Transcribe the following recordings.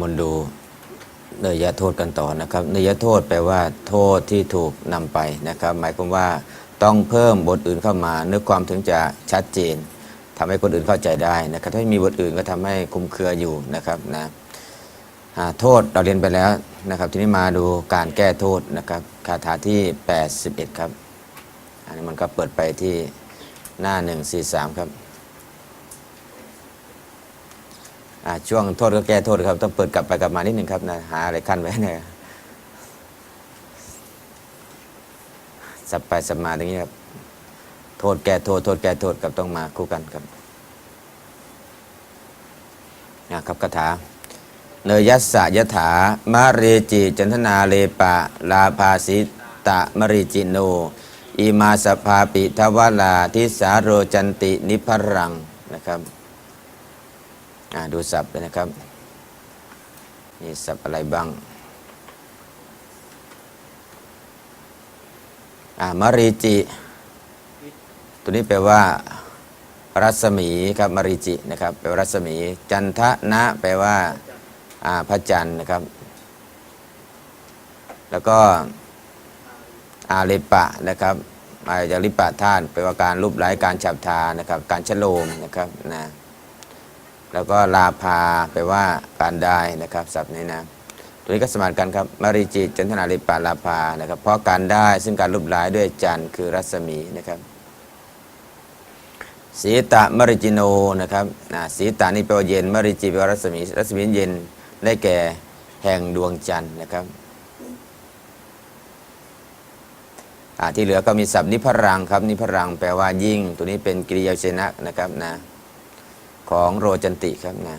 มนดูเนยยะโทษกันต่อนะครับเนยยะโทษแปลว่า โทษที่ถูกนำไปนะครับ หมายความว่าต้องเพิ่มบทอื่นเข้ามาเนื้อความถึงจะชัดเจนทำให้คนอื่นเข้าใจได้นะครับ ถ้าไม่มีบทอื่นก็ทำให้คลุมเครืออยู่นะครับนะโทษเราเรียนไปแล้วนะครับ ทีนี้มาดูการแก้โทษนะครับคาถาที่ 81 ครับ อันนี้มันก็เปิดไปที่หน้า 143 ครับ อ่า ช่วงโทษก็แก้โทษครับ ต้องเปิดกลับไปกลับมานิดหนึ่งครับนะหาอะไรขั้นไว้เนี่ยสับไปสับมาตรงนี้ครับ โทษแก้โทษโทษแก้โทษกับต้องมาคู่กันครับนะครับคาถาเนยัสสะยถามะเรจิจันทนาเลปะ ลาภาสิตะมริจิโนอิมาสภาปิทวลาทิสาโรจันตินิพรังนะครับ ดูศัพท์เลยนะครับมีศัพท์อะไรบ้างอ่ามรีจิ ตัวนี้แปลว่า รัศมีครับมรีจินะครับแปลว่ารัศมี จันทนะแปลว่าอ่าพระจันทร์นะครับ แล้วก็อาเลปะนะครับมาจากลิปะธาตุแปลว่าการรูปไล้การฉับทานะครับ การชโลมนะครับนะ แล้วก็ลาภาแปลว่าการได้นะครับศัพท์นี้นะตัวนี้ก็สมานกันครับมาริจิจันทนาลิปาลาภานะครับ เพราะการได้ซึ่งการรูปร้ายด้วยจันทร์คือรัศมีนะครับสีตะมริจิโนนะครับนะสีตานี่แปลว่าเย็นมริจิแปลว่ารัศมี รัศมีเย็นได้แก่แห่งดวงจันทร์นะครับที่เหลือก็มีศัพท์นิพรังครับนิพรังแปลว่ายิ่ง ตัวนี้เป็นกริยาเชนะนะครับนะ ของโรจันติครับนะ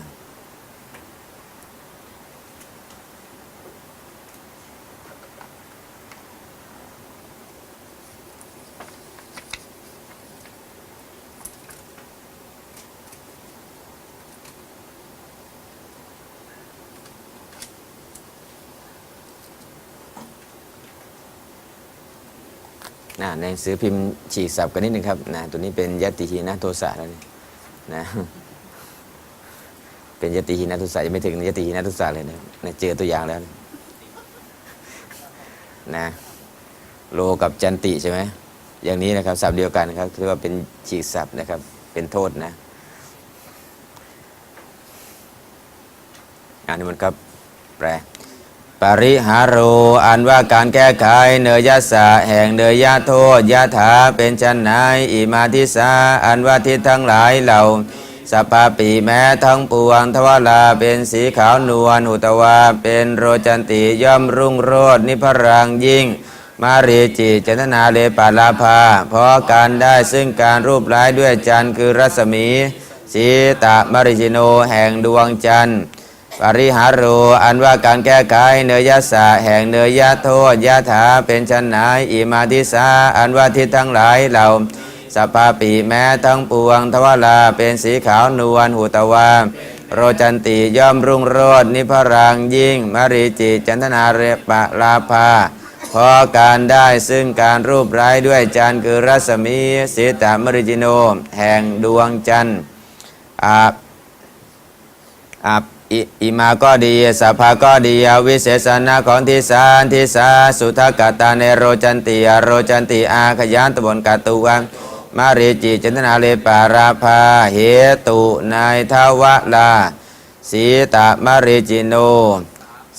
นะในหนังสือพิมพ์ฉีกสับกันนิดนึงครับนะตัวนี้เป็นยติหีนะโทสะแล้วนะ เป็นยติหินัทุสายังไม่ถึงยติหินัทุสาเลยนะนะเจอตัวอย่างแล้วนะโลกับจันติใช่ไหมอย่างนี้นะครับศัพท์เดียวกันครับเรียกว่าเป็นฉีกศัพท์นะครับ เป็นโทษนะอันนี้มันก็แปลปริหารโรอันว่าการแก้ไขเนยยะสะแห่งเนยยะโทษยะถาเป็นชันไหนอิมาทิสาอันว่าทิศทั้งหลายเหล่า สปาปีแม้ทั้งปวงทวาลาเป็นสีขาวนวลอุตวาเป็นโรจันติย่อมรุ่งโรดนิพรังยิ่ง มารีจิจันนาเลปาลาภาเพราะการได้ซึ่งการรูปร้ายด้วยจันทร์คือรัศมีสีตะมริจิโนแห่งดวงจันทร์ปริหารโรอันว่าการแก้ไขเนยยะสะแห่งเนยยะโทษยะถาเป็นชันไหนอิมาทิสาอันว่าทิศทั้งหลายเหล่า สปาปีแม้ทั้งปวงทวาลาเป็นสีขาวนวลหุตวาโรจันติย่อมรุ่งโรจนิพรังยิ่งมริจิจันทนาเรปะลาภาพราะการได้ซึ่งการรูปร้ายด้วยจันคือรัศมีสีตามริจิโน แห่งดวงจันทร์อาอาออิมาก็ดีสัพพาก็ดีอวิเศษณะของทิสานทิสาสุทกตาเนโรจันติอโรจันติอาขยานตบนกาตุวัง มาริจิจันทนาเลปาราภาเหตุนายทวะลาสีตะมาริจิโน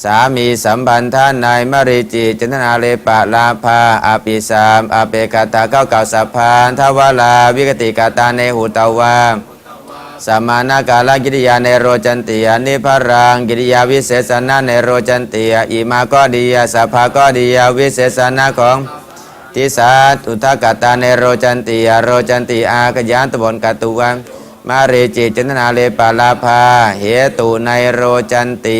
สามีสัมพันธ์ท่านนายมริจิจันทนาเลปะลาภาอาปิสามอาเปกาตาเก้าเก่าสัพพานทวลาวิกติกาตาเนหุตาวาสมานากาลกิริยาในโรจันติยานิพรังกิริยาวิเศษณะในโรจันติยาอิมาก็ดียาสัพพาก็ดียาวิเศษณะของ ทิสาตุทกตาในโรจันติยาโรจันติอาขยานตบนกตุวังมาเรจิจันนาเลปาลาภาเหตุในโรจันติ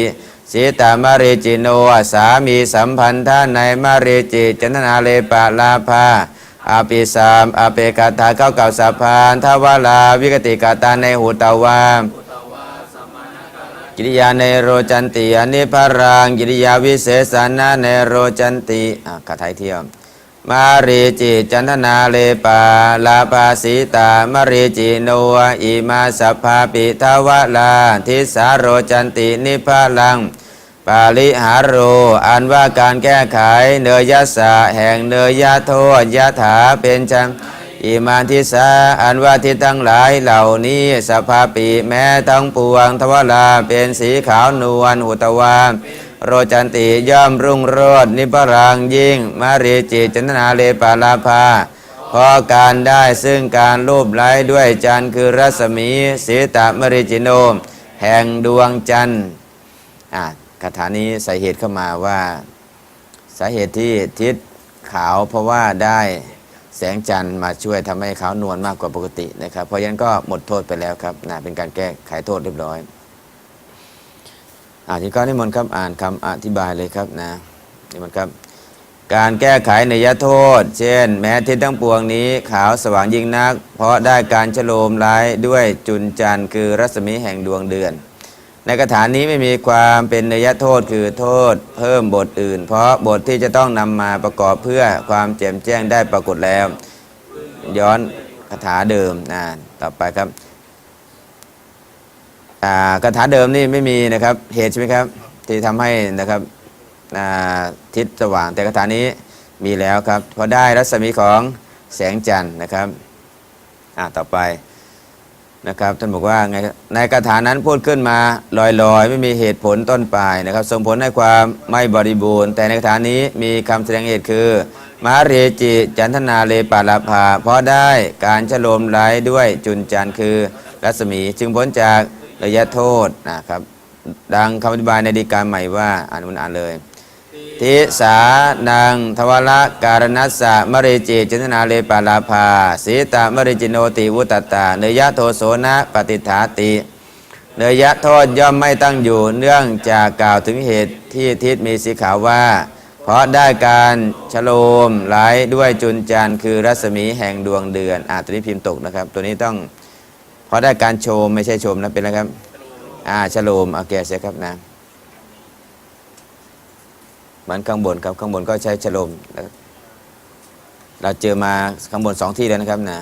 สีตามาเรจิโนสามีสัมพันธ์ท่านในมาเรจิจันนาเลปาลาภาอาปิสามอาเปกาถาเก้าเก่าสะพานทวาลาวิกติกาตาในหูตาวากิริยาในโรจันติอนิพรังกิริยาวิเศษณะในโรจันติอะคาไทยเที่ยว มารีจิจันทนาเลปาลาปาสีตามรีจิโนอิมาสัพพาปิทวลาทิสาโรจันตินิพพาลัง ปาลิหารโร อันว่าการแก้ไขเนยยะสะแห่งเนยยะโทษยะถาเป็นจังอิมาทิสาอันว่าทิศทั้งหลายเหล่านี้สภาปิแม้ทั้งปวงทวลาเป็นสีขาวนวลอุตวา โรจันติย่อมรุ่งโรจนิพพรังยิ่ง มารีจิจันนาเลปาลาภาเพราะการได้ซึ่งการรูปไล้ด้วยจันคือรัศมีสีตามริจิโนม แห่งดวงจันทร์อะคาถานี้ส่เหตุเข้ามาว่า สาเหตุที่ทิศขาวเพราะว่าได้แสงจันทร์มาช่วยทำให้เขานวลมากกว่าปกตินะครับ เพราะฉะนั้นก็หมดโทษไปแล้วครับนะเป็นการแก้ไขโทษเรียบร้อย อ่าที่ก็นิมนต์ครับอ่านคำอธิบายเลยครับนะนิมนต์ครับ การแก้ไขในยโทษ เช่น แม้ทิศทั้งปวงนี้ขาวสว่างยิ่งนัก เพราะได้การฉโลมร้ายด้วยจุนจันทร์คือรัศมีแห่งดวงเดือน ในกถานี้ไม่มีความเป็นนยโทษคือโทษ เพิ่มบทอื่น เพราะบทที่จะต้องนำมาประกอบเพื่อความแจ่มแจ้งได้ปรากฏแล้ว ย้อนคาถาเดิมนะต่อไปครับ อ่าคาถาเดิมนี่ไม่มีนะครับเหตุใช่ไหมครับที่ทำให้นะครับทิศสว่างแต่คาถานี้มีแล้วครับเพราะได้รัศมีของแสงจันทร์นะครับต่อไปนะครับท่านบอกว่าไงในคาถานั้นพูดขึ้นมาลอยๆ ไม่มีเหตุผลต้นปลายนะครับส่งผลให้ความไม่บริบูรณ์ แต่ในคาถานี้มีคำแสดงเหตุคือมาเรจิจันทนาเลปาลาภาเพราะได้การฉลมไล้ด้วยจุนจันทร์คือรัศมี จึงพ้นจาก ระยะโทษนะครับ ดังคำอธิบายในดีกาใหม่ว่าอ่านมันอ่านเลย ทิสานังทวละการนัสสะมะเรจิจันนาเลปาลาภาสีตามะเรจิโนติวุตตาเนยยะโทโสนะปฏิฐาติเนยยะโทษย่อมไม่ตั้งอยู่เนื่องจากกล่าวถึงเหตุที่ทิศมีสีขาวว่า เพราะได้การฉโลมไหลด้วยจุนจันคือรัศมีแห่งดวงเดือนอ่าตัวนี้พิมพ์ตกนะครับ ตัวนี้ต้อง พราะได้การโชมไม่ใช่ชมนะเป็นอะไรครับ อ่าฉโลมเอาแกเสียครับนะมือนข้างบนครับข้างบนก็ใช้ฉโลมเราเจอมาข้างบนสองที่แล้วนะครับนะ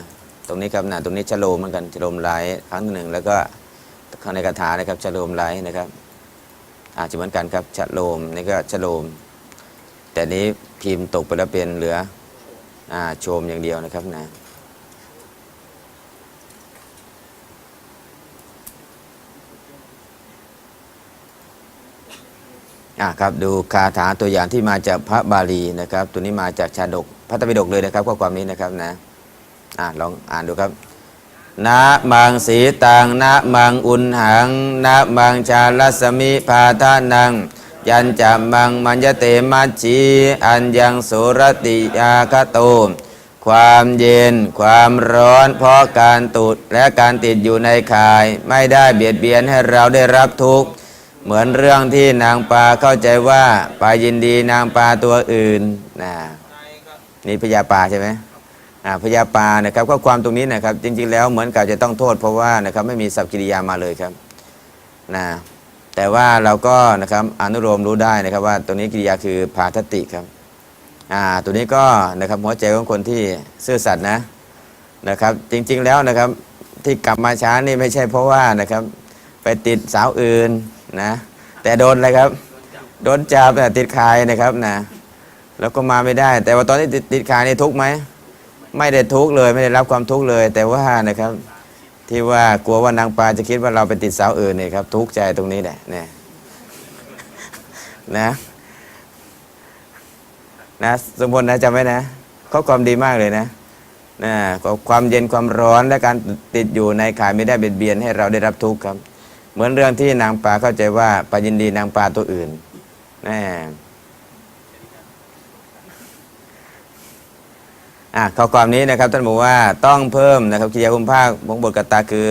ตรงนี้ครับนะตรงนี้ฉโลมเหมือนกันฉโลมไหลครั้งหนึ่งแล้วก็ข้างในคาถานะครับฉโลมไหลนะครับอาจจะเหมือนกันครับฉโลมนี่ก็ฉโลม แต่นี้พิมพ์ตกไปแล้วเป็นเหลืออ่าโชมอย่างเดียวนะครับนะ อะครับดูคาถาตัวอย่างที่มาจากพระบาลีนะครับ ตัวนี้มาจากชาดกพระตรปิฎกเลยนะครับข้อความนี้นะครับนะอะลองอ่านดูครับนะมังสีตังนะมังอุนหังนะมังชาลสมิพาทานัง ยันจะมังมัญเตมัจจีอันยังสุรติยาคโตความเย็น ความร้อน เพราะการตุดและการติดอยู่ในข่าย ไม่ได้เบียดเบียนให้เราได้รับทุกข์ เหมือนเรื่องที่นางปลาเข้าใจว่าปลายินดีนางปลาตัวอื่นนะนี่พญาปลาใช่ไหมพญาปลานะครับข้อความตรงนี้นะครับ จริง ๆ แล้วเหมือนกับจะต้องโทษเพราะว่านะครับไม่มีสัพกิริยามาเลยครับนะแต่ว่าเราก็นะครับอนุโลมรู้ได้นะครับว่าตัวนี้กิริยาคือพาทติครับอ่าตัวนี้ก็นะครับหัวใจของคนที่ซื่อสัตย์นะนะครับ จริงๆแล้วนะครับที่กลับมาช้านี่ไม่ใช่เพราะว่านะครับไปติดสาวอื่น นะ แต่โดนอะไรครับ โดนจับแต่ติดคายนะครับนะ แล้วก็มาไม่ได้ แต่ว่าตอนที่ติดติดคายนี่ทุกไหมไม่ได้ทุกเลยไม่ได้รับความทุกเลย แต่ว่านะครับ ที่ว่ากลัวว่านางปลาจะคิดว่าเราไปติดสาวอื่นเนี่ยครับ ทุกใจตรงนี้แหละเนี่ยนะนะสมบูรณ์นะจำไว้นะข้อความดีมากเลยนะนะความเย็นความร้อนและการติดอยู่ในข่ายไม่ได้เบียดเบียนให้เราได้รับทุกข์ครับ เหมือนเรื่องที่นางปลาเข้าใจว่าปลายินดีนางปลาตัวอื่นแน่อะข้อความนี้นะครับท่านบอกว่าต้องเพิ่มนะครับกิยาคุมภาคของบทกตาคือ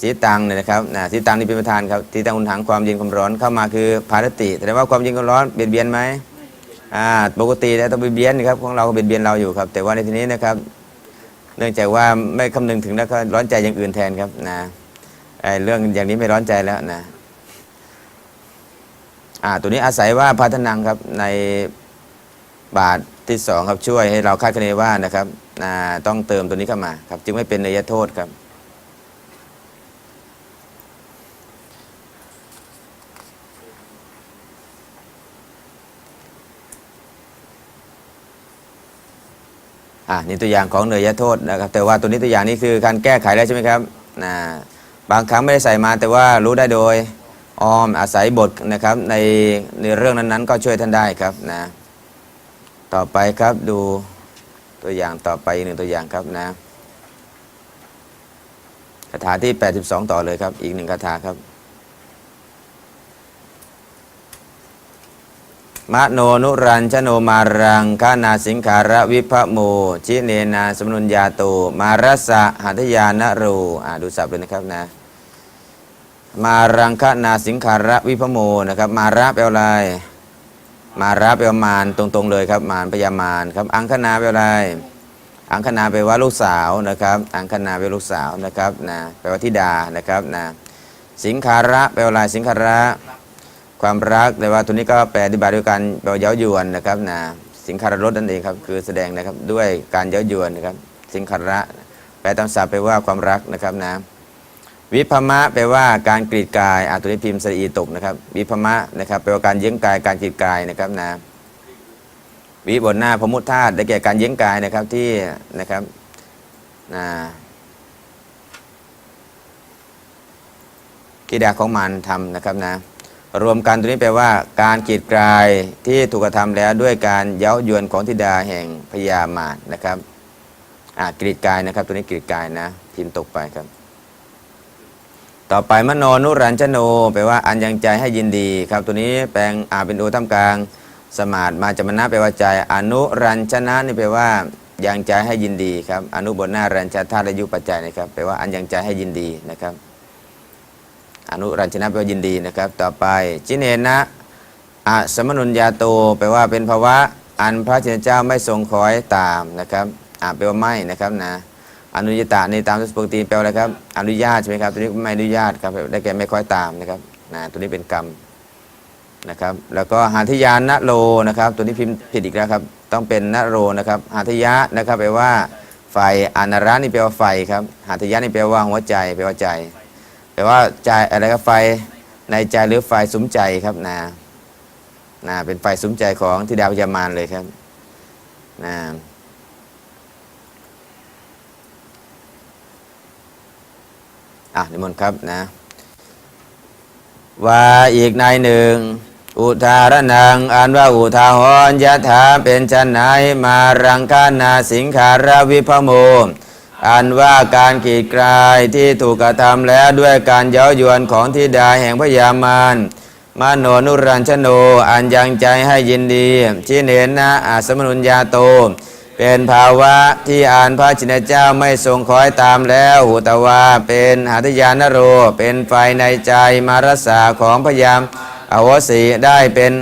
สีตังเนี่ยนะครับนะสีตังนี่เป็นประธานครับสีตังอุณหังความเย็นความร้อนเข้ามาคือภารติแสดงว่าความเย็นความร้อนเบียดเบียนไหมอ่าปกติแล้วต้องเบียดเบียนนะครับของเราก็เบียดเบียนเราอยู่ครับ แต่ว่าในที่นี้นะครับ เนื่องจากว่าไม่คำนึงถึงแล้วก็ร้อนใจอย่างอื่นแทนครับนะ ไอ้เรื่องอย่างนี้ไม่ร้อนใจแล้วนะอ่าตัวนี้อาศัยว่าพัฒนังครับในบาทที่สองครับช่วยให้เราคาดคะเนว่านะครับอ่าต้องเติมตัวนี้เข้ามาครับ จึงไม่เป็นเนยโทษครับ อ่านี่ตัวอย่างของเนยโทษนะครับ แต่ว่าตัวนี้ตัวอย่างนี้คือการแก้ไขแล้วใช่ไหมครับนะ บางครั้งไม่ได้ใส่มาแต่ว่ารู้ได้โดยออมอาศัยบทนะครับในในเรื่องนั้นๆ ก็ช่วยท่านได้ครับนะต่อไปครับดูตัวอย่างต่อไปหนึ่งตัวอย่างครับนะคาถาที่ 82 ต่อเลยครับ อีกหนึ่งคาถาครับ มโนนุรัญชโนมารังคานาสิงคาระวิภโมชิเนนาสมนุญญาโตมารัสะหัตยานโรอ่าดูสับเลยนะครับนะ มารังคนาสิงคาระวิภโมนะครับ มาระแปลว่าอะไร มาระแปลว่ามารตรงๆเลยครับ มารพยามารครับ อังคณาแปลว่าอะไร อังคณาแปลว่าลูกสาวนะครับ อังคณาแปลว่าลูกสาวนะครับนะแปลว่าธิดานะครับนะสิงคาระแปลว่าอะไรสิงคาระ ความรักแต่ว่าตัวนี้ก็แปลอธิบายด้วยการแปลว่าเย้ายวนนะครับนะสิงคารรสนั่นเองครับคือแสดงนะครับด้วยการเย้ายวนนะครับสิงคาระ แปลตามศัพท์แปลว่าความรักนะครับนะวิภมะแปลว่าการกรีดกายอ่าตัวนี้พิมพ์สรีตกนะครับ วิภมะนะครับแปลว่าการเย้งกายการกรีดกายนะครับนะวิบนหน้าพมุทธาตุได้แก่การเย้งกายนะครับที่นะครับนะกิดาของมันทำนะครับนะ รวมกันตัวนี้แปลว่า การกีดกลายที่ถูกกระทำแล้วด้วยการเย้ายวนของธิดาแห่งพญามารนะครับอ่ากรีดกายนะครับ ตัวนี้กรีดกายนะพิมพ์ตกไปครับ ต่อไปมโนนุรัญชโน แปลว่าอันยังใจให้ยินดีครับ ตัวนี้แปลงอ่าเป็นโอท่ามกลาง สมาดมาจมนะแปลว่าใจ อนุรัญชนะนี่แปลว่ายังใจให้ยินดีครับ อนุบนหน้ารัญชาธาตุและยุปัจจัยนะครับแปลว่าอันยังใจให้ยินดีนะครับ อนุรัญชนะแปลว่ายินดีนะครับ ต่อไปจินเนนะอะสมนุญญาโตแปลว่าเป็นภาวะอันพระชินเจ้าไม่ทรงคอยตามนะครับอ่าแปลว่าไม่นะครับนะอนุญาตาในตามสปกติแปลว่าอะไรครับ อนุญาตใช่ไหมครับตัวนี้ไม่อนุญาตครับได้แก่ไม่คอยตามนะครับนะตัวนี้เป็นกรรมนะครับแล้วก็หาทิยานนะโลนะครับ ตัวนี้พิมพ์ผิดอีกแล้วครับ ต้องเป็นนะโรนะครับหาทิยะนะครับแปลว่าไฟอนาระนี่แปลว่าไฟครับหาทิยะนี่แปลว่าหัวใจแปลว่าใจ แปลว่าใจอะไรครับไฟในใจหรือไฟสุมใจครับนะนะเป็นไฟสุมใจของทิดาพยามารเลยครับนะอะนิมนต์ครับนะว่าอีกนายหนึ่ง อุทารนังอันว่าอุทาหรณ์ยะถาเป็นชนไหนมารังคานาสิงคารวิภโม อันว่าการกีดกลายที่ถูกกระทำแล้วด้วยการเย้ายวนของทิดาแห่งพยามารมโนนุรัญชโนอันยังใจให้ยินดีชิเนนะอาสมนุญญาโต เป็นภาวะที่อ่านพระชินเจ้าไม่ทรงคอยตามแล้วหุตวาเป็นหัตยานโร เป็นไฟในใจมารสาของพยามอวสีได้เป็น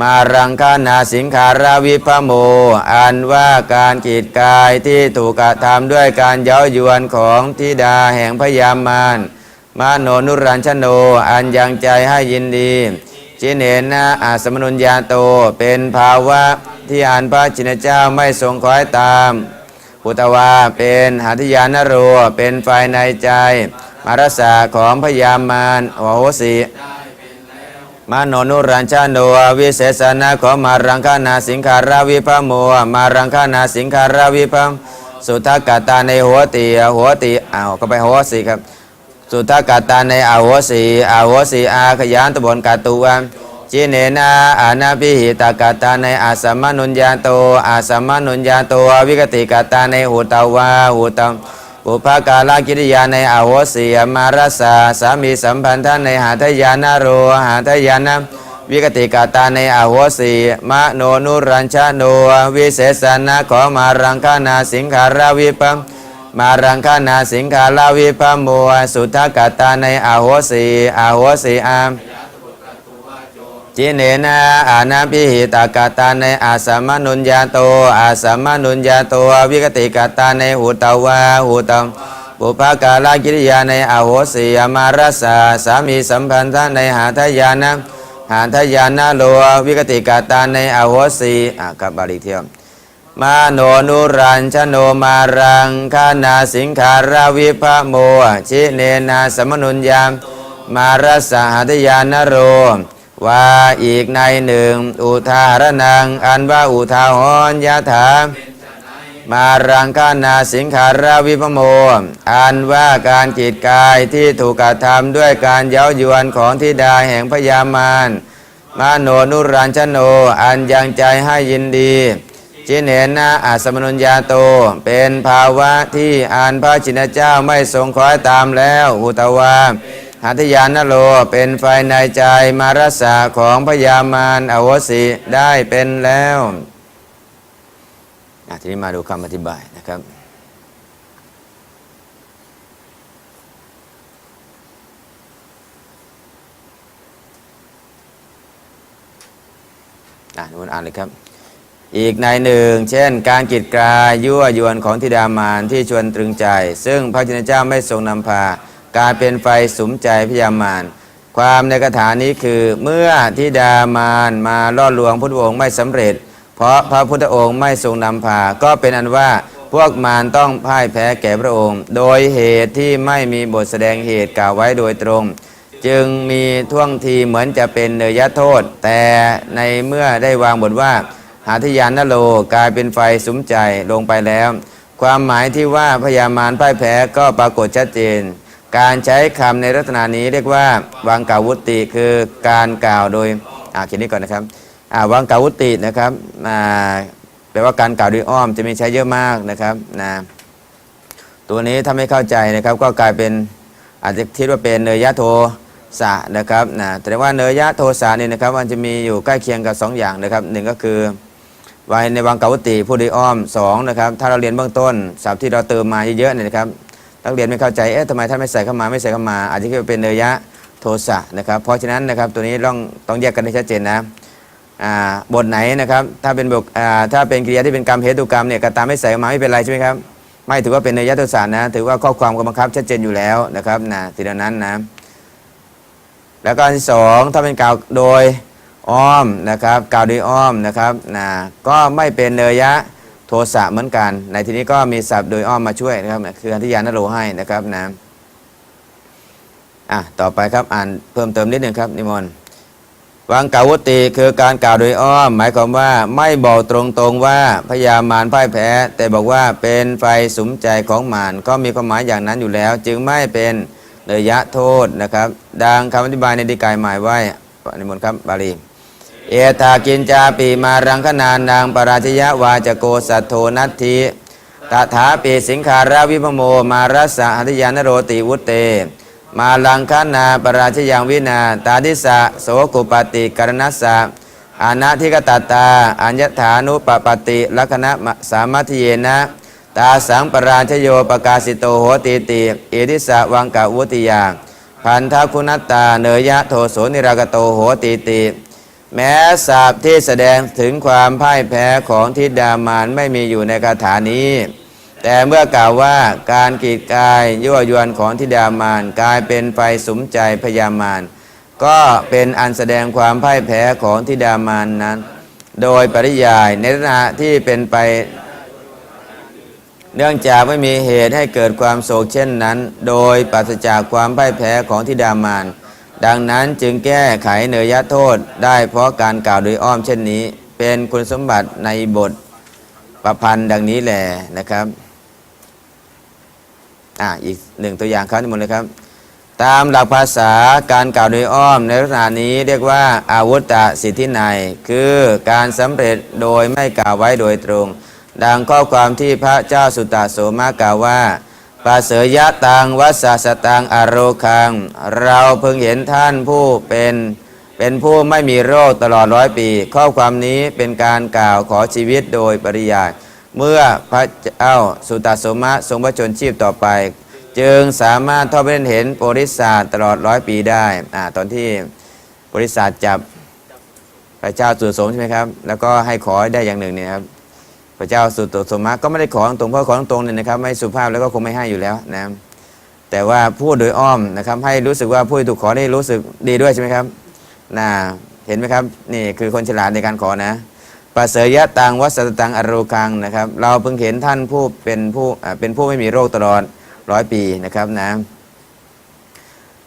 มารังคานาสิงคาราวิภโม อันว่าการกีดกายที่ถูกกระทำด้วยการเย้ายวนของทิดาแห่งพยามารมาโนนุรัญชโน อันยังใจให้ยินดีจินเนนะอาสมนุญญาโตเป็นภาวะที่อ่านพระชินเจ้าไม่ทรงคอยตามพุตวาเป็นหัตถยานโร เป็นไฟในใจ มารสาของพยามารโอโหสี มโนนุรัญชาโนวิเศษณะขอมารังคานาสิงคาราวิภโมมารังคานาสิงคาราวิภมสุทธกตาในหัวตีหัวตีอ้าวก็ไปหัวสีครับ สุทธกตาในอาหัวสีอาหัวสีอาขยานตบนกาตุวันจิเนนาอานาพิหิตากตาในอาสมนุญญาโตอาสมนุญญาโตวิกติกตาในหูตาวาหูตัง ปุพกาลกิริยาในอโหสียมารสาสามีสัมพันธ์ในหาทยานาโรหาทยานะวิกติกาตาในอโหสีมะโนนุรัญชาโนวิเศษนะของมารังคานาสิงคาราวิปัมมารังคานาสิงคาราวิปัมโมสุทธกาตาในอโหสีอโหสีอาม จิเนนะอานาพิหิตากาตาในอาสมนุญญาโต อาสมนุญญาโตวิกติกาตาในหูตาวาหูตังปุพกาลกิริยาในอโหสียมารัสาสามีสัมพันธ์ในหาทยานะหาทยานาโลวิกติกาตาในอโหสีอะกับบาลีเทียวมาโนนุรัญชโนมารังคานาสิงคาราวิภะโมชิเนนาสมนุญยามารสหัตยานโร ว่าอีกในหนึ่ง อุทารนัง อันว่าอุทาหรณ์ยะถามารังคานาสิงคาราวิภโม อันว่าการกีดกายที่ถูกกระทำด้วยการเย้ายวนของทิดาแห่งพญามารมาโนนุรัญชโน อันยังใจให้ยินดีจิเนนะอาสมนุญญาโต เป็นภาวะที่อานพระชินเจ้าไม่ทรงคอยตามแล้วอุตวา หัตยานโลเป็นไฟในใจมารสาของพญามารอวสิได้เป็นแล้วทีนี้มาดูคำอธิบายนะครับอ่านอ่านเลยครับ อีกในหนึ่ง เช่น การกิดกลายยั่วยวนของธิดามารที่ชวนตรึงใจ ซึ่งพระจินเจ้าไม่ทรงนำพา กายเป็นไฟสุมใจพยามาร ความในคาถานี้คือเมื่อธิดามารมาล่อลวงพุทธองค์ไม่สำเร็จ เพราะพระพุทธองค์ไม่ทรงนำพา ก็เป็นอันว่าพวกมารต้องพ่ายแพ้แก่พระองค์ โดยเหตุที่ไม่มีบทแสดงเหตุกล่าวไว้โดยตรง จึงมีท่วงทีเหมือนจะเป็นเนยยะโทษ แต่ในเมื่อได้วางบทว่า หาทยานนโลกลายเป็นไฟสุมใจลงไปแล้ว ความหมายที่ว่าพยามารพ่ายแพ้ก็ปรากฏชัดเจน การใช้คำในลักษณะนี้เรียกว่าวังกาวุติคือการกล่าวโดยอ่าเขียนนี้ก่อนนะครับอ่าวังกาวุตินะครับอ่าแปลว่าการกล่าวโดยอ้อมจะมีใช้เยอะมากนะครับนะตัวนี้ถ้าไม่เข้าใจนะครับก็กลายเป็นอาจจะคิดว่าเป็นเนยยะโทสะนะครับนะแต่ว่าเนยยะโทสะนี่นะครับมันจะมีอยู่ใกล้เคียงกับสองอย่างนะครับหนึ่งก็คือไว้ในวังกาวุติผู้ดีอ้อมสองนะครับถ้าเราเรียนเบื้องต้นศัพท์ที่เราเติมมาเยอะๆเนี่ยนะครับ นักเรียนไม่เข้าใจเอ๊ะทำไมท่านไม่ใส่เข้ามาไม่ใส่เข้ามาอาจจะคิดว่าเป็นเนยยะโทสะนะครับเพราะฉะนั้นนะครับตัวนี้ต้องต้องแยกกันให้ชัดเจนนะบทไหนนะครับถ้าเป็นบทถ้าเป็นกิริยาที่เป็นกรรมเหตุกรรมเนี่ยกตามไม่ใส่เข้ามาไม่เป็นไรใช่ไหมครับไม่ถือว่าเป็นเนยยะโทสะนะถือว่าข้อความกำบังคับชัดเจนอยู่แล้วนะครับนะทีละนั้นนะแล้วก็อันที่สองถ้าเป็นกล่าวโดยอ้อมนะครับกล่าวโดยอ้อมนะครับนะก็ไม่เป็นเนยยะ โทสะเหมือนกัน ในที่นี้ก็มีศัพท์โดยอ้อมมาช่วยนะครับ คืออธิยานโรให้นะครับนะอะต่อไปครับอ่านเพิ่มเติมนิดหนึ่งครับนิมนต์วังกาวุติคือการกล่าวโดยอ้อม หมายความว่าไม่บอกตรงๆว่าพยามารพ่ายแพ้ แต่บอกว่าเป็นไฟสมใจของมารก็มีความหมายอย่างนั้นอยู่แล้ว จึงไม่เป็นเนยยะโทษนะครับ ดังคำอธิบายในดีกายหมายไว้นิมนต์ครับบาลี เอตากินจาปีมารังคนานนางปราชยะวาจโกสัทโทนัตถิตถาปีสิงคาราวิพโมมารัสสะหัตยานโรติวุตเต มาลังคนาปราชยังวินาตาทิสะโสกุปติกรณัสสะอานาทิกตตา อัญญฐานุปปติลัคณะสามัทเยนะ ตาสังปราชโยปกาสิโตโหติติ เอทิสะวังกะวุติยา พันธคุณตตาเนยยะโทโสนิรากโตโหติติ แม้สาบที่แสดงถึงความพ่ายแพ้ของทิดามานไม่มีอยู่ในคาถานี้ แต่เมื่อกล่าวว่าการกีดกายยั่วยวนของทิดามานกลายเป็นไฟสมใจพยามารก็เป็นอันแสดงความพ่ายแพ้ของทิดามานนั้น โดยปริยายในลักษณะที่เป็นไป เนื่องจากไม่มีเหตุให้เกิดความโศกเช่นนั้น โดยปราศจากความพ่ายแพ้ของทิดามาน ดังนั้นจึงแก้ไขเนยยะโทษได้เพราะการกล่าวโดยอ้อมเช่นนี้ เป็นคุณสมบัติในบทประพันธ์ดังนี้แหละนะครับอะอีกหนึ่งตัวอย่างครับนิมนต์เลยครับ ตามหลักภาษาการกล่าวโดยอ้อมในลักษณะนี้เรียกว่าอาวุธตสิทธิในยคือการสำเร็จโดยไม่กล่าวไว้โดยตรง ดังข้อความที่พระเจ้าสุตตะโสมากล่าวว่า ปาเสยยะตังวัสสตังอโรคัง เราเพิ่งเห็นท่านผู้เป็นเป็นผู้ไม่มีโรคตลอดร้อยปี ข้อความนี้เป็นการกล่าวขอชีวิตโดยปริยายเมื่อพระเจ้าสุตตสมะทรงพระชนชีพต่อไป จึงสามารถทอดพระเนเห็นโพธิสัตว์ตลอดร้อยปีได้อ่าตอนที่โพธิสัตว์จับพระเจ้าสุตสมใช่ไหมครับ แล้วก็ให้ขอได้อย่างหนึ่งเนี่ยครับ พระเจ้าสุตโสมะก็ไม่ได้ขอตรงเพราะขอตรงๆเนี่ยนะครับ ไม่สุภาพแล้วก็คงไม่ให้อยู่แล้วนะแต่ว่าพูดโดยอ้อมนะครับ ให้รู้สึกว่าผู้ที่ถูกขอได้รู้สึกดีด้วยใช่ไหมครับนะเห็นไหมครับนี่คือคนฉลาดในการขอนะปัสเสยะตังวัสสตังอรูคังนะครับ เราเพิ่งเห็นท่านผู้เป็นผู้เป็นผู้ไม่มีโรคตลอดร้อยปีนะครับนะ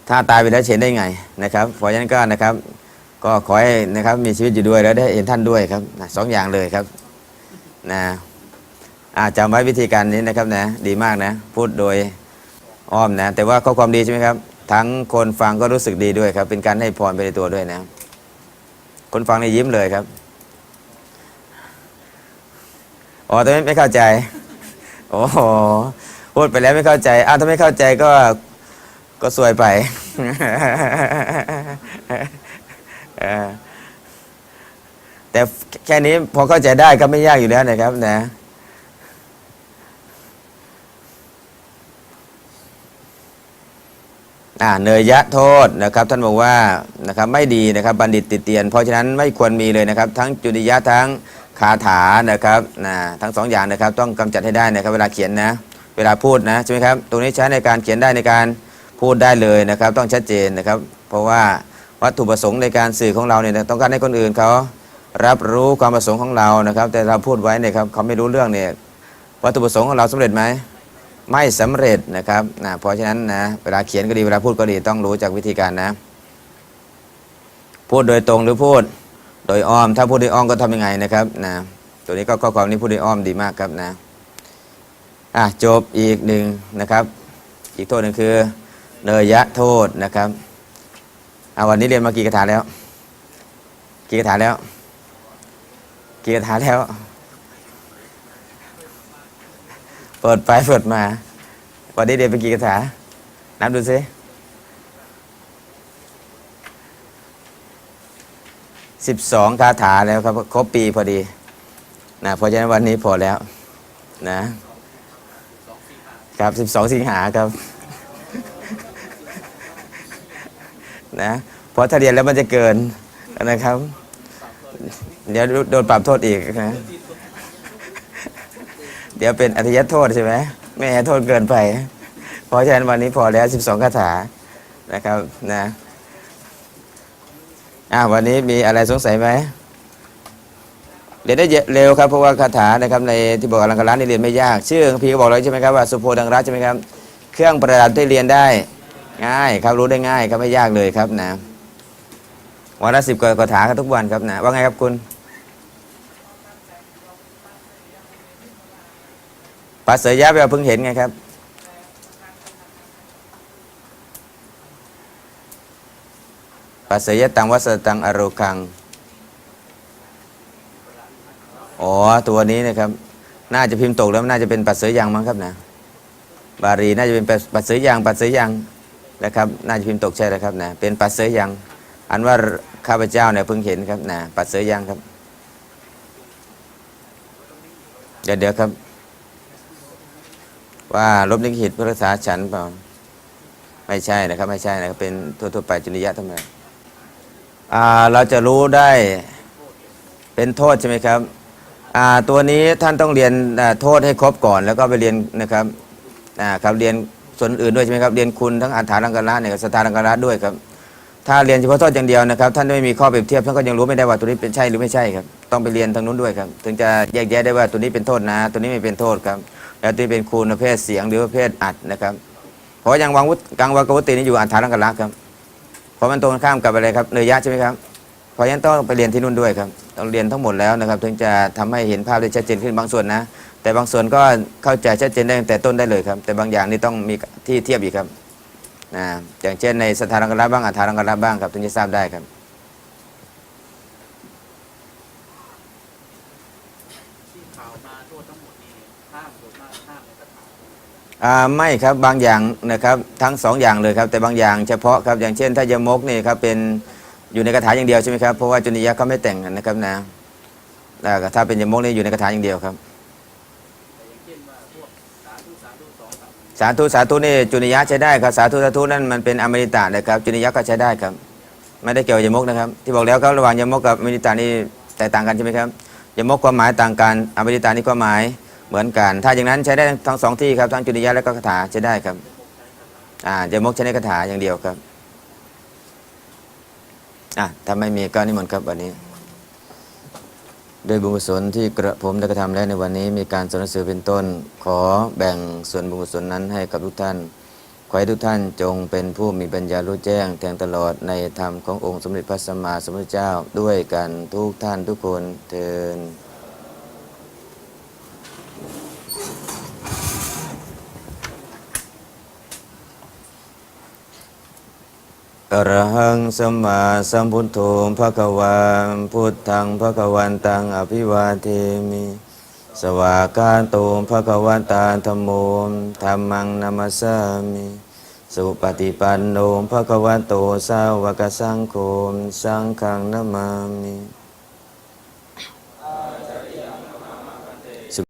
ถ้าตายไปแล้วเห็นได้ไงนะครับเพราะฉะนั้นก็นะครับ ก็ขอให้นะครับมีชีวิตอยู่ด้วยแล้วได้เห็นท่านด้วยครับสองอย่างเลยครับ นะอาจจำไว้วิธีการนี้นะครับนะดีมากนะ พูดโดยอ้อมนะ แต่ว่าข้อความดีใช่ไหมครับ ทั้งคนฟังก็รู้สึกดีด้วยครับ เป็นการให้พรไปในตัวด้วยนะ คนฟังนี่ยิ้มเลยครับอ๋อแต่ไมไม่เข้าใจโอ้โหพูดไปแล้วไม่เข้าใจอ้าวถ้าไม่เข้าใจก็ก็สวยไป เออ แต่แค่นี้พอเข้าใจได้ก็ไม่ยากอยู่แล้วนะครับนะ อ่าเนยยะโทษนะครับ ท่านบอกว่านะครับไม่ดีนะครับบัณฑิตติเตียน เพราะฉะนั้นไม่ควรมีเลยนะครับ ทั้งจุนิยะทั้งคาถานะครับนะทั้งสองอย่างนะครับ ต้องกำจัดให้ได้นะครับ เวลาเขียนนะ เวลาพูดนะใช่ไหมครับตรงนี้ใช้ในการเขียนได้ในการพูดได้เลยนะครับ ต้องชัดเจนนะครับ เพราะว่าวัตถุประสงค์ในการสื่อของเราเนี่ยต้องการให้คนอื่นเขา รับรู้ความประสงค์ของเรานะครับ แต่เราพูดไว้เนี่ยครับเขาไม่รู้เรื่องเนี่ยวัตถุประสงค์ของเราสำเร็จไหมไม่สำเร็จนะครับนะเพราะฉะนั้นนะเวลาเขียนก็ดีเวลาพูดก็ดีต้องรู้จากวิธีการนะ พูดโดยตรงหรือพูดโดยอ้อม ถ้าพูดโดยอ้อมก็ทำยังไงนะครับนะตัวนี้ก็ข้อความนี้พูดโดยอ้อมดีมากครับนะอะจบอีกหนึ่งนะครับ อีกโทษหนึ่งคือเนยยะโทษนะครับเอาวันนี้เรียนมากี่คาถาแล้ว กี่คาถาแล้ว กี่คาถาแล้ว เปิดไปเปิดมา วันนี้เรียนไปกี่คาถานับดูสิสิบสองคาถาแล้วครับครบปีพอดีนะเพราะฉะนั้นวันนี้พอแล้ว นะ ครับสิบสองสิงหาครับ นะเพราะถ้าเรียนแล้วมันจะเกินนะครับ เดี๋ยวโดนปรับโทษอีกนะเดี๋ยวเป็นอธิยโทษใช่ไหมไม่โทษเกินไป เพราะฉะนั้นวันนี้พอแล้ว 12คาถานะครับนะอะวันนี้มีอะไรสงสัยไหมเรียนได้เร็วครับเพราะว่าคาถานะครับในที่บอกอลังการนี่เรียนไม่ยาก ชื่อพี่ก็บอกแล้วใช่ไหมครับว่าสุโพดังรัตใช่ไหมครับ เครื่องประดับที่เรียนได้ง่ายครับรู้ได้ง่ายครับไม่ยากเลยครับนะวันละสิบกว่าคาถาครับทุกวันครับนะว่าไงครับคุณ ปัสเสยะแปลว่าเพิ่งเห็นไงครับ ปัสเสยะตังวัสตังอโรคัง อ๋อ ตัวนี้นะครับ น่าจะพิมพ์ตกแล้วน่าจะเป็นปัสเสยยังมั้งครับนะ บาลีน่าจะเป็นปัสเสยยังปัสเสยยังนะครับ น่าจะพิมพ์ตกใช่แล้วครับนะ เป็นปัสเสยยัง อันว่าข้าพเจ้าเนี่ยเพิ่งเห็นครับนะ ปัสเสยยังครับ เดี๋ยวเดี๋ยวครับ ว่าลบลิขิตพระรักษาฉันเปล่าไม่ใช่นะครับ ไม่ใช่นะครับ เป็นทั่วๆไปจุนิยะธรรมอ่าเราจะรู้ได้เป็นโทษใช่ไหมครับอ่าตัวนี้ท่านต้องเรียนโทษให้ครบก่อน แล้วก็ไปเรียนนะครับอ่าครับเรียนส่วนอื่นด้วยใช่ไหมครับเรียนคุณทั้งอัฏฐาลังกระเนี่ยสถาลังกระด้วยครับถ้าเรียนเฉพาะโทษอย่างเดียวนะครับ ท่านไม่มีข้อเปรียบเทียบท่านก็ยังรู้ไม่ได้ว่าตัวนี้เป็นใช่หรือไม่ใช่ครับต้องไปเรียนทางนู้นด้วยครับ ถึงจะแยกแยะได้ว่าตัวนี้เป็นโทษนะ ตัวนี้ไม่เป็นโทษครับ แล้วที่เป็นคูณประเภทเสียงหรือประเภทอัดนะครับ เพราะยังวังวุฒิกังวากวุตินี่อยู่อัฏฐาลังกระครับเพราะมันตรงข้ามกับอะไรครับเนยยะใช่ไหมครับเพราะฉะนั้นต้องไปเรียนที่นู่นด้วยครับต้องเรียนทั้งหมดแล้วนะครับ ถึงจะทำให้เห็นภาพได้ชัดเจนขึ้นบางส่วนนะ แต่บางส่วนก็เข้าใจชัดเจนได้ตั้งแต่ต้นได้เลยครับ แต่บางอย่างนี่ต้องมีที่เทียบอีกครับนะอย่างเช่นในสถานังกระบ้างอัฐานังกระบ้างครับถึงจะทราบได้ครับ ที่ข่าวมาโทษทั้งหมดนี้ห้ามโดยมากห้ามในสถาน อ่าไม่ครับบางอย่างนะครับทั้งสองอย่างเลยครับแต่บางอย่างเฉพาะครับอย่างเช่น ถ้ายมกนี่ครับเป็นอยู่ในคาถาอย่างเดียวใช่ไหมครับเพราะว่าจุนิยะเขาไม่แต่งกันนะครับนะอ่าถ้าเป็นยมกนี่อยู่ในคาถาอย่างเดียวครับสาธุสาธุสามสาธุสาธุนี่จุนิยะใช้ได้ครับสาธุสาธุนั่นมันเป็นอมริตะนะครับจุนิยะก็ใช้ได้ครับ ไม่ได้เกี่ยวกับยมกนะครับ ที่บอกแล้วครับระหว่างยมกกับอมริตานี่แตกต่างกันใช่ไหมครับยมกความหมายต่างกันอมริตานี่ความหมาย เหมือนกัน ถ้าอย่างนั้นใช้ได้ทั้งสองที่ครับทั้งจุนิยะและก็คาถาใช้ได้ครับ อ่ายมกใช้ในคาถาอย่างเดียวครับอะถ้าไม่มีก็นิมนต์ครับวันนี้ด้วยบุญกุศลที่กระผมได้กระทำแล้วในวันนี้มีการสนหนังสือเป็นต้น ขอแบ่งส่วนบุญกุศลนั้นให้กับทุกท่าน ขอให้ทุกท่านจงเป็นผู้มีปัญญารู้แจ้งแทงตลอดในธรรมขององค์สมเด็จพระสัมมาสัมพุทธเจ้าด้วยกันทุกท่านทุกคนเทิน อรหังสัมมาสัมพุทโธภะคะวันพุทธังพระกวันตังอภิวาเทมิ สวากาโตภะคะวตาธรรมโมธรรมังนัมสสามิ สุปฏิปันโนภะคะวะโตสาวกสังโฆสังฆังนามามิ